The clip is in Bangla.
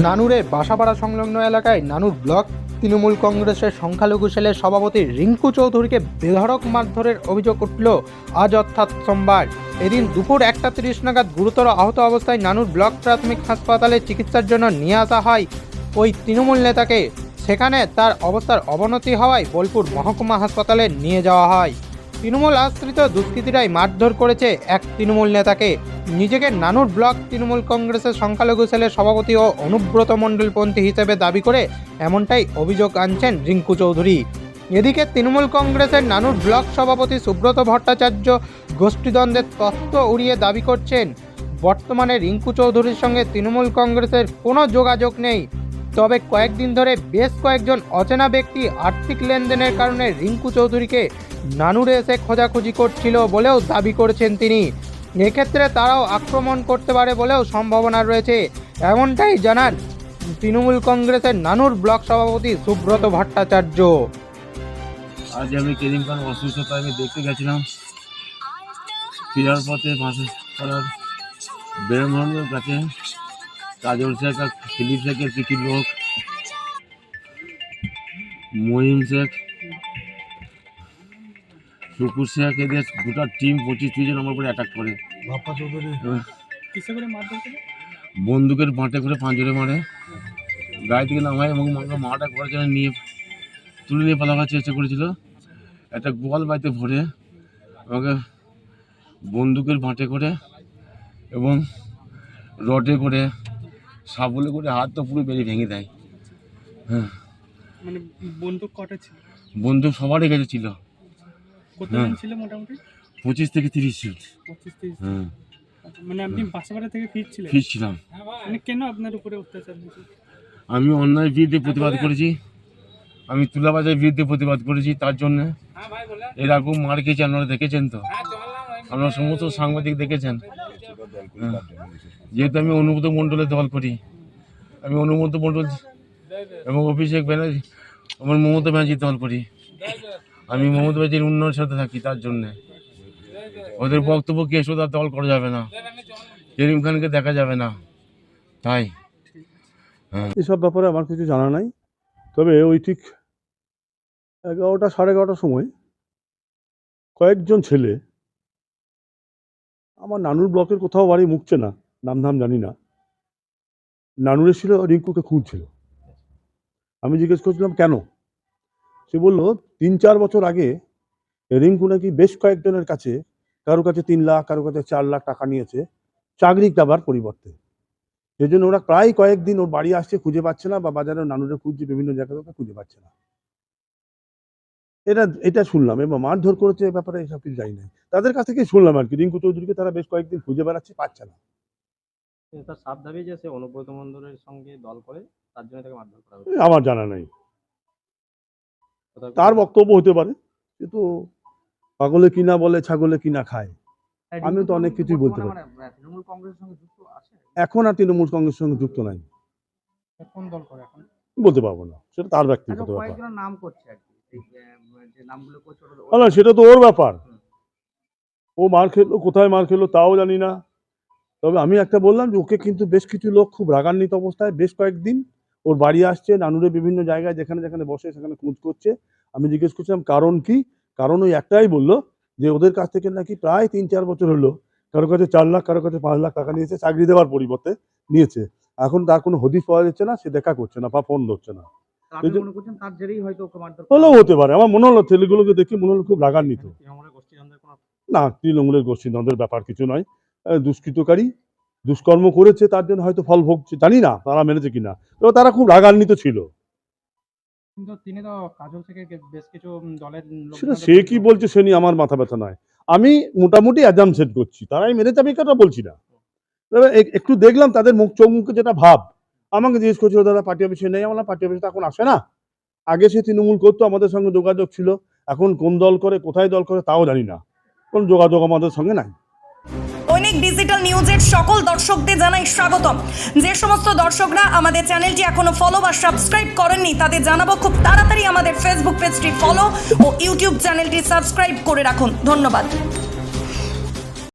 নানুরের বাসাপাড়া সংলগ্ন এলাকায় নানুর ব্লক, তৃণমূল কংগ্রেসের সংখ্যালঘু সেলের সভাপতি রিঙ্কু চৌধুরীকে বেধড়ক মারধরের অভিযোগ উঠল আজ অর্থাৎ সোমবার। এদিন দুপুর একটা তিরিশ নাগাদ গুরুতর আহত অবস্থায় নানুর ব্লক প্রাথমিক হাসপাতালে চিকিৎসার জন্য নিয়ে আসা হয়। ওই তৃণমূল নেতাকে সেখানে তার অবস্থার অবনতি হওয়ায় বোলপুর মহকুমা হাসপাতালে নিয়ে যাওয়া হয়। তৃণমূল আশ্রিত দুষ্কৃতীরাই মারধর করেছে এক তৃণমূল নেতাকে। নিজেকে নানুর ব্লক তৃণমূল কংগ্রেসের সংখ্যালঘু সেলের সভাপতি ও অনুব্রত মণ্ডলপন্থী হিসেবে দাবি করে এমনটাই অভিযোগ আনছেন রিঙ্কু চৌধুরী। এদিকে তৃণমূল কংগ্রেসের নানুর ব্লক সভাপতি সুব্রত ভট্টাচার্য গোষ্ঠীদ্বন্দ্বের তত্ত্ব উড়িয়ে দাবি করছেন, বর্তমানে রিঙ্কু চৌধুরীর সঙ্গে তৃণমূল কংগ্রেসের কোনো যোগাযোগ নেই। তবে কয়েকদিন ধরে বেশ কয়েকজন অচেনা ব্যক্তি আর্থিক লেনদেনের কারণে রিঙ্কু চৌধুরীকে নানুরে এসে খোঁজাখুঁজি করছিল বলেও দাবি করেছেন তিনি। এক্ষেত্রে তারাও আক্রমণ করতে পারে বলেও সম্ভাবনা রয়েছে। এমনটাই জানান তৃণমূল কংগ্রেসের নানুর ব্লক সভাপতি সুব্রত ভট্টাচার্য। আজ আমি কেরিম খান অসুস্থতা আমি দেখতে গেছিলাম। ফেরার পথে পাড়ার বেরমোহনের কাছে কাজল শেখ আর ফিলিপ শেখের কিছু লোক মহিম শেখ শুকুর শেখ এদের গোটা টিম পঁচিশ তিরিশ জন আমার উপরে অ্যাটাক করে বন্দুকের বাঁটে করে পাঁচজনে মারে। গাড়ি থেকে নামায় এবং আমাকে মাটা করার জন্য নিয়ে তুলে নিয়ে পালাবার চেষ্টা করেছিল। একটা গোয়াল বাড়িতে ভরে আমাকে বন্দুকের বাঁটে করে এবং রডে করে সাবলে করে হাত তো পুরো বেরিয়ে ভেঙে দেয়। হ্যাঁ। মানে বন্দুক কটা ছিল? বন্দুক সবারই কাছে ছিল। কতজন হ্যাঁ। ছিল মোটামুটি? পঁচিশ থেকে তিরিশ পঁচিশ তিরিশ হ্যাঁ। আচ্ছা, মানে আপনি বাসাবাড়া থেকে ফিরছিলেন? ফিরছিলাম। মানে কেন আপনার উপরে অত্যাচার আমি অন্যায়ের বিরুদ্ধে প্রতিবাদ করেছি। আমি তুলাবাজারের বিরুদ্ধে প্রতিবাদ করেছি তার জন্য। এরকম মার খেয়েছি আপনারা দেখেছেন তো? আপনারা সমস্ত সাংবাদিক দেখেছেন। হ্যাঁ। যেহেতু আমি অনুমত মণ্ডলের দল করি আমি অনুমত মণ্ডল এবং অভিষেক ব্যানার্জি আমার মমতা ব্যানার্জির দল করি। আমি মমতা ব্যানার্জির উন্নয়নের সাথে থাকি তার জন্যে। ওদের বক্তব্য কে তার দল করা যাবে না? করিম খানকে দেখা যাবে না। তাই। এসব ব্যাপারে আমার কিছু জানা নাই। তবে ওই ঠিক এগারোটা সাড়ে এগারোটার সময় কয়েকজন ছেলে আমার নানুর ব্লকের কোথাও বাড়ি মুখছে না, নাম ধাম জানি না। নানুরে ছিল রিঙ্কুকে খুঁজছিল। আমি জিজ্ঞেস করছিলাম, কেন? সে বলল, তিন চার বছর আগে রিঙ্কু নাকি বেশ কয়েকজনের কাছে, কারও কাছে তিন লাখ, কারও কাছে চার লাখ টাকা নিয়েছে, চাকরি দেওয়ার পরিবর্তে। সেই জন্য ওরা প্রায় কয়েকদিন ওর বাড়ি আসছে, খুঁজে পাচ্ছে না বা বাজারে নানুরে খুঁজছে, বিভিন্ন জায়গায় ওকে খুঁজে পাচ্ছে না। এটা এটা শুনলাম এবং মারধর করেছে এ ব্যাপারে এসব কিছু জানি না। তাদের কাছ থেকে শুনলাম আর কি রিঙ্কু চৌধুরীকে তারা বেশ কয়েকদিন খুঁজে বেড়াচ্ছে পাচ্ছে না। তার সাপ দাবি যে সে অনুব্রত মন্ডলের সঙ্গে দল করে তার জন্য তাকে মারধর করা হয়েছে। আমার জানা নাই। তার বক্তব্য হতে পারে কিন্তু পাগলে কিনা বলে ছাগলে কিনা খায় আমি তো অনেক কিছুই বলতে পারি। তৃণমূল কংগ্রেসের সঙ্গে যুক্ত আছে? এখন আর তৃণমূল কংগ্রেসের সঙ্গে যুক্ত নাই। কোন দল করে এখন? বলতে পারব না সেটা তার ব্যক্তিগত ব্যাপার। নাম করছে আর কি। না, সেটা তো ওর ব্যাপার। ও মার খেলো কোথায় মার খেলো তাও জানি না। তবে আমি একটা বললাম যে ওকে কিন্তু বেশ কিছু লোক খুব রাগান্বিত অবস্থায় বেশ কয়েকদিন ওর বাড়ি আসছে নানুরে বিভিন্ন জায়গায় যেখানে যেখানে বসে সেখানে খোঁজ করছে। আমি জিজ্ঞেস করছিলাম কারণ কি? কারণ ওই একটাই বলল যে ওদের কাছ থেকে নাকি প্রায় তিন চার বছর হলো কারও কাছে চার লাখ কারও কাছে পাঁচ লাখ টাকা নিয়েছে চাকরি দেওয়ার পরিবর্তে নিয়েছে। এখন তার কোনো হদিস পাওয়া যাচ্ছে না সে দেখা করছে না বা ফোন ধরছে না। হলেও হতে পারে। আমার মনে হলো ছেলেগুলোকে দেখে মনে হলো খুব রাগান্বিত। না তৃণমূলের গোষ্ঠীদ্বন্দ্বের ব্যাপার কিছু নয়। দুষ্কৃতকারী দুষ্কর্ম করেছে তার জন্য হয়তো ফল ভোগছে। জানি না তারা মেনেছে কিনা। তবে তারা খুব রাগান্বিত ছিল। কিন্তু তিনি তো কাজল থেকে বেশ কিছু দলের সেটা সে কি বলছে সে নিয়ে আমার মাথা ব্যথা নয়। আমি মোটামুটি অ্যাজাম সেট করছি। তারাই মেরেছে আমি কথা বলছি না? তবে একটু দেখলাম তাদের মুখ চোখ মুখে যেটা ভাব। আমাকে জিজ্ঞেস করছিল, দাদা, পার্টি অফিসে নেই? আমার পার্টি অফিসে এখন আসে না। আগে সে তৃণমূল করতো, আমাদের সঙ্গে যোগাযোগ ছিল। এখন কোন দল করে, কোথায় দল করে তাও জানি না। কোন যোগাযোগ আমাদের সঙ্গে নাই। দৈনিক ডিজিটাল নিউজের সকল দর্শকদের জানাই স্বাগতম। যে সমস্ত দর্শকরা আমাদের চ্যানেলটি এখনও ফলো বা সাবস্ক্রাইব করেননি, তাদের জানাব খুব তাড়াতাড়ি আমাদের ফেসবুক পেজটি ফলো ও ইউটিউব চ্যানেলটি সাবস্ক্রাইব করে রাখুন। ধন্যবাদ।